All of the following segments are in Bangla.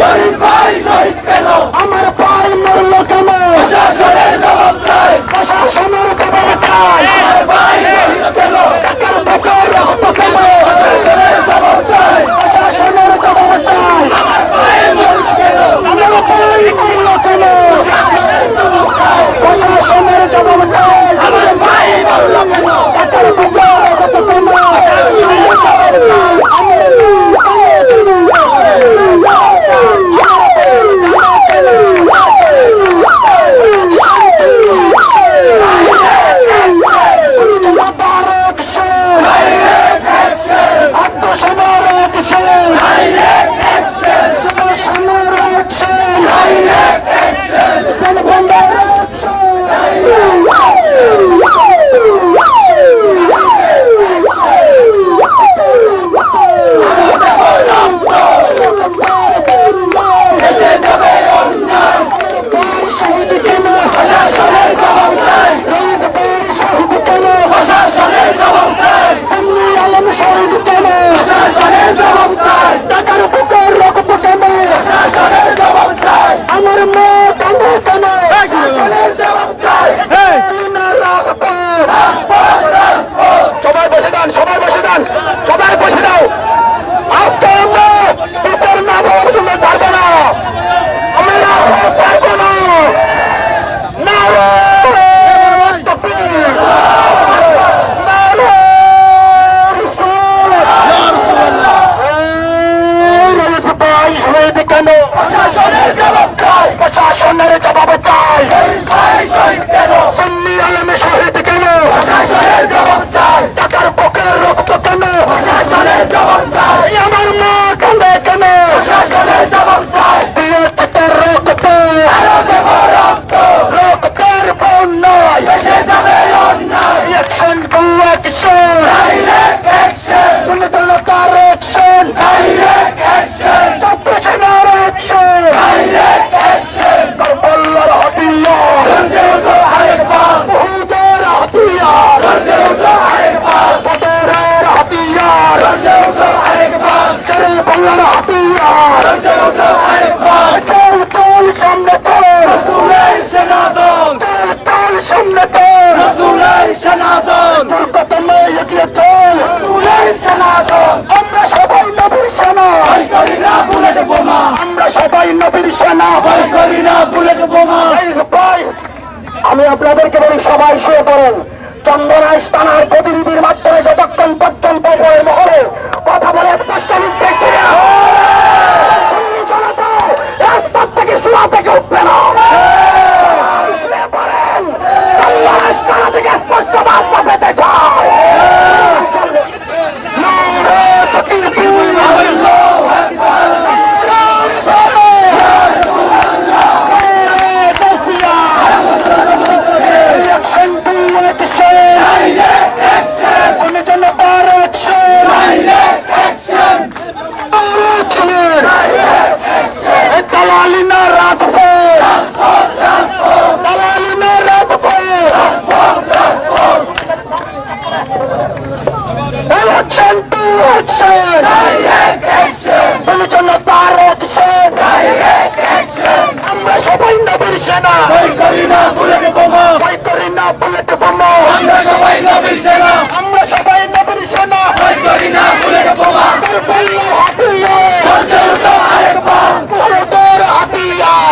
Bye. সনাতন। এগিয়ে চল সনাতন আমরা সবাই নবীর সেনা। করি না বুলেট বোমা। আমরা সবাই নবীর সেনা। করি না বুলেট বোমা। আমি আপনাদেরকে বলি সবাই শুয়ে পড়েন। চন্দনা স্থানার প্রতিনিধি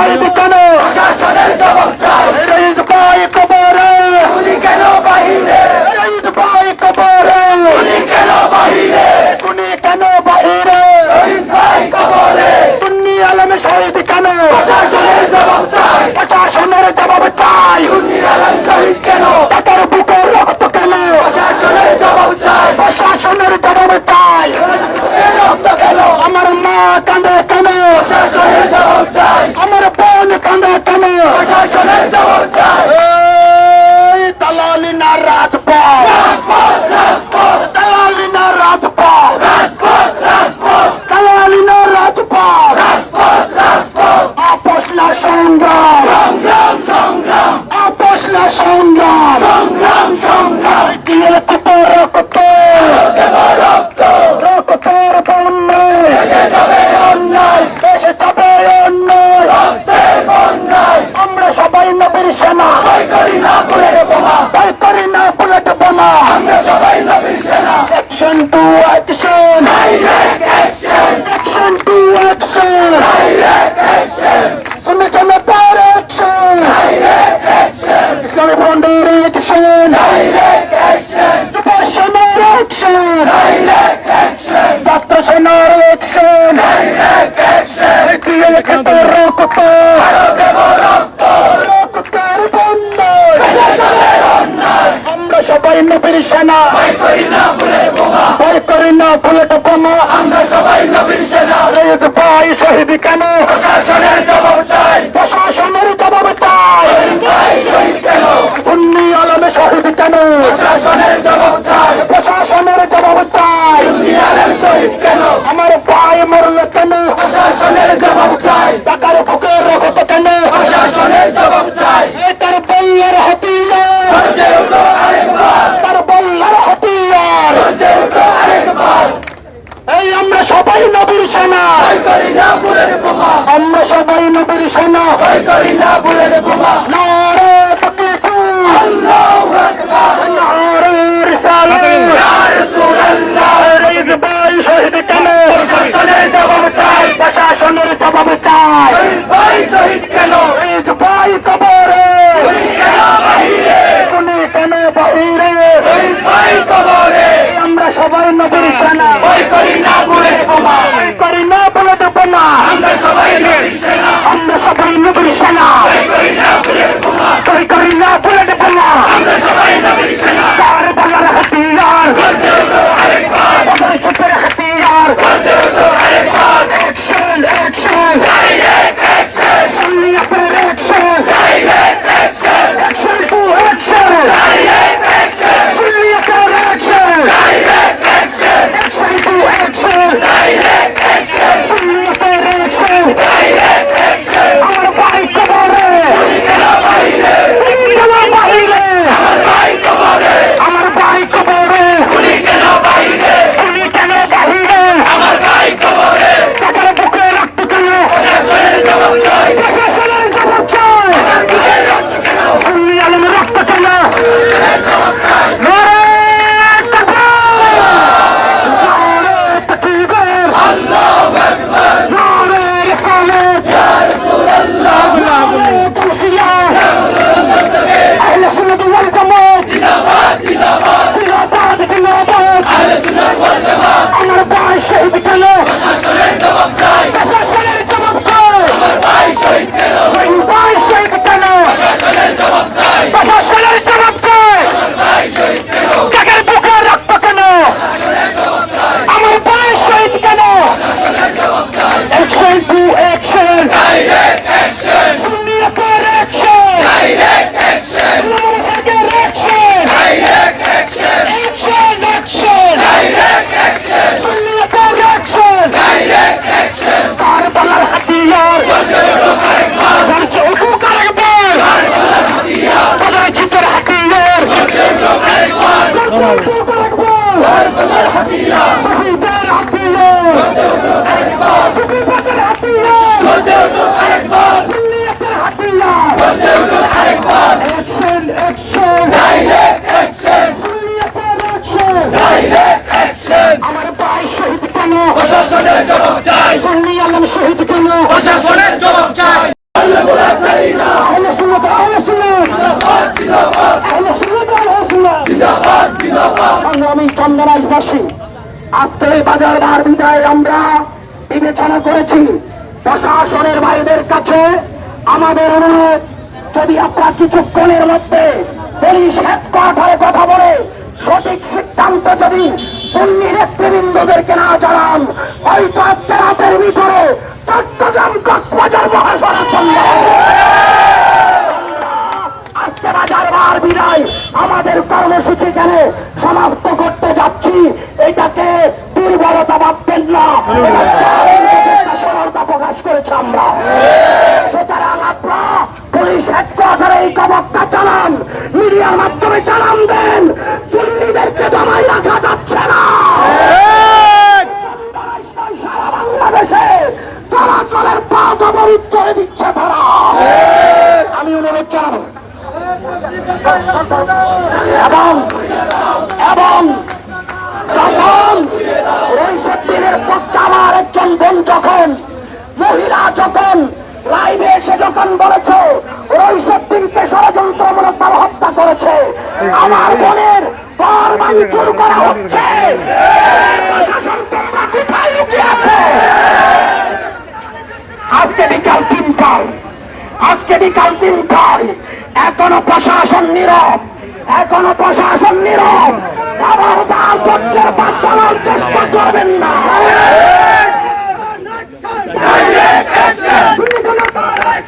Hare Krishna না রাজপথ দালালি না রাজপথ দালালি না রাজপথ আপোষ না সংগ্রাম আপোষ না সংগ্রাম দিয়ে কত রক্ত রক্তের বন্যে দেশে তবে অন্যায় আমরা সবাই নবীর সেনা। করি না করে খুলে টপানো আমরা সবাই নবীন সেনা। ভাই শহীদ কেন? প্রশাসনের জবাব সবাই নবীর সেনা। আমরা সবাই নবীর সেনা। প্রশাসনের জবাবে চাই। শহীদ কেন? ভাই কবরে। কেন বাহিরে? কেন বাহিরে? সবাই নবীর সেনা করি না করি না হাজার বার বিদায় আমরা বিবেচনা করেছি। প্রশাসনের বাইরের কাছে আমাদের অনুরোধ, যদি আপনারা কিছুক্ষণের মধ্যে পুলিশ হেডকোয়ার্টারে কথা বলে সঠিক সিদ্ধান্ত যদি পল্লী নেতৃবৃন্দদেরকে না জানান, হয়তো আজকে রাতের ভিতরে চট্টগ্রাম কক্সবাজার মহাসড়ক বন্ধ আজকে বাজার বার বিদায়। আমাদের কর্মসূচি কেন সমাপ্ত করতে যাচ্ছি, এটাকে দুর্বলতা ভাবতেন না। সরলতা প্রকাশ করেছে আমরা। সুতরাং আপনারা পুলিশ হেডকোয়ার্টারে এই কবকটা চালান। মিডিয়ার মাধ্যমে চালান দেন। চুল্লিদেরকে জমাই রাখা হাসান বলেছে, ওই ওইসব দিনকে ষড়যন্ত্রমূলক ভাবে হত্যা করেছে। আমার বোনের পর ভাঙচুর করা হচ্ছে। আজকে বিকাল তিনটায়, আজকে এখনও প্রশাসন নীরব, এখনও প্রশাসন নীরব। আবার তার পক্ষের পাঠানোর চেষ্টা করবেন না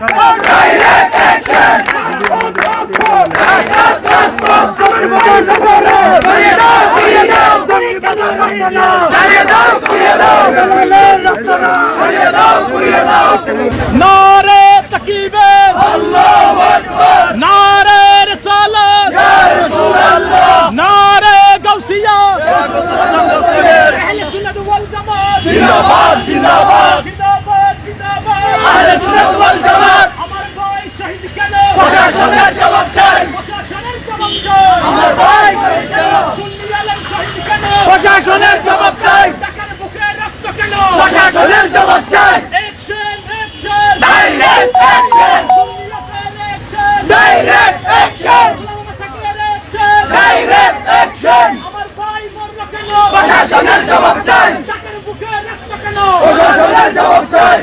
action! Direct প্রশাসনের জবাব চাই। প্রশাসনের জবাব চাই। Direct action direct action direct action প্রশাসনের জবাব চাই। প্রশাসনের জবাব চাই।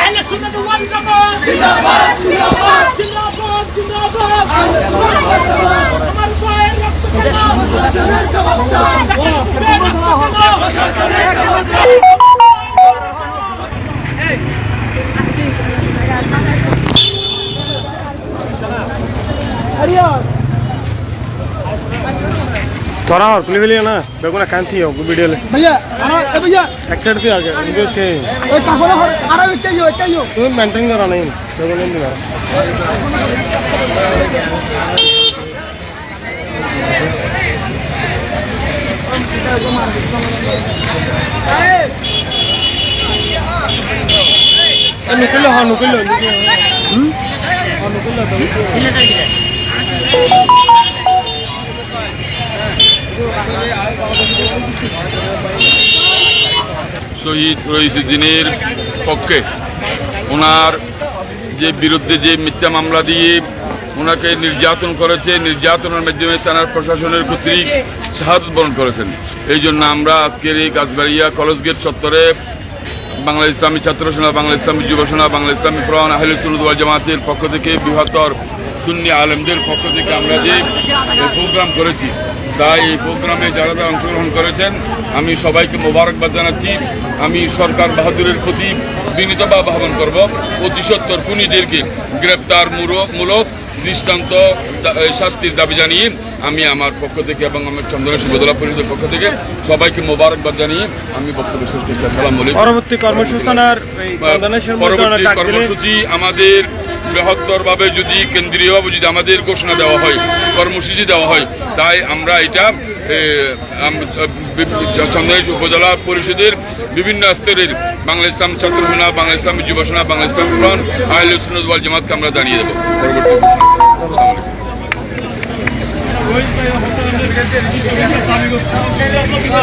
আহলে সুন্নাত ওয়াল জামাত। জিন্দাবাদ জিন্দাবাদ জিন্দাবাদ। জিন্দাবাদ আমার ভাই রক্ত थोड़ा और खुली मिली ना बेगुना कांती हो वीडियो ले भैया अरे ए भैया एक साइड पे आ गया वीडियो के एक काम करो अरे चाहिए चाहिए तुम मेंटेन करो नहीं बेगुना नहीं मेरा निकल लो हाँ निकल लो শহীদ রইসুদ্দিনের পক্ষে। ওনার যে বিরুদ্ধে যে মিথ্যা মামলা দিয়ে ওনাকে নির্যাতন করেছে, নির্যাতনের মাধ্যমে থানার প্রশাসনের কর্তৃক শাহাদত বরণ করেছেন। এই জন্য আমরা আজকের এই গাছবাড়িয়া কলেজ গেট চত্বরে বাংলা ইসলামী ছাত্র সেনা বাংলা ইসলামী যুব সেনা বাংলা ইসলামী ফ্রন আহলে সুনুদ্দাল জামাতের পক্ষ থেকে বৃহত্তর সুন্নি আলেমদের পক্ষ থেকে আমরা যে প্রোগ্রাম করেছি তাই এই প্রোগ্রামে যারা যারা অংশগ্রহণ করেছেন আমি সবাইকে মোবারকবাদ জানাচ্ছি। আমি সরকার বাহাদুরের প্রতি বিনীতভাবে আহ্বান করব। অতি সত্তর খুনিদেরকে গ্রেপ্তার মূলক- দৃষ্টান্ত শাস্তির দাবি জানিয়ে আমি আমার পক্ষ থেকে এবং আমার চন্দ্রের সুভদ্রা পরিষদের পক্ষ থেকে সবাইকে মোবারকবাদ জানিয়ে আমি বক্তব্য শেষ করছি। পরবর্তী কর্মসূচি আমাদের বৃহত্তরভাবে যদি কেন্দ্রীয়ভাবে যদি আমাদের ঘোষণা দেওয়া হয়, কর্মসূচি দেওয়া হয়, তাই আমরা এটা চন্দনেশ্বর উপজেলা পরিষদের বিভিন্ন স্তরের বাংলা ইসলাম ছাত্র সেনা বাংলা ইসলামী যুব সেনা বাংলা ইসলাম ফ্রন্ট আহলে সুন্নাত ওয়াল জামাতকে আমরা জানিয়ে দেবো।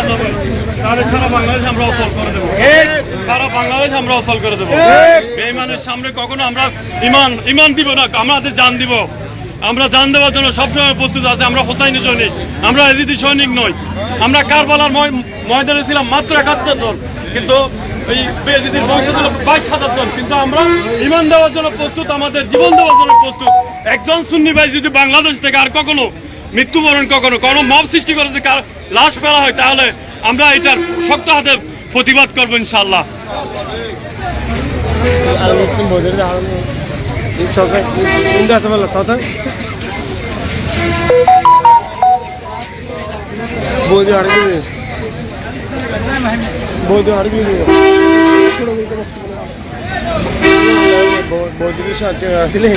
পরবর্তী সারা বাংলাদেশ আমরা অসল করে দেবো। সারা বাংলাদেশ আমরা অসল করে দেবো। বেইমানের সামনে কখনো আমরা ইমান ইমান দিব না আমাদের জান দিব। আমরা জান দেওয়ার জন্য সবসময় প্রস্তুত আছে আমরা হোসাইনি সৈনিক আমরা এজিদি সৈনিক নই। আমরা কারবালার ময়- ময়দানে ছিলাম মাত্র একাত্তর জন কিন্তু এই বেজিদির বাইশ হাজার জন। কিন্তু আমরা ইমান দেওয়ার জন্য প্রস্তুত আমাদের জীবন দেওয়ার জন্য প্রস্তুত। একজন সুন্নি ভাই যদি বাংলাদেশ থেকে আর কখনো মৃত্যুবরণ কখনো কোনো মব সৃষ্টি করে যে কার লাশ ফেলা হয় তাহলে আমরা এটার শক্ত হাতে প্রতিবাদ করব ইনশাল্লাহ বৌদি গিয়ে বৌদি হাড় বৌদিকে সাহায্য রাখলে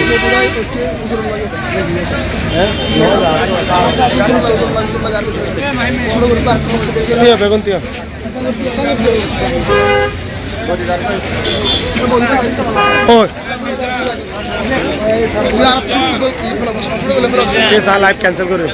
বেগুন তিয় লাইভ ক্যান্সেল করে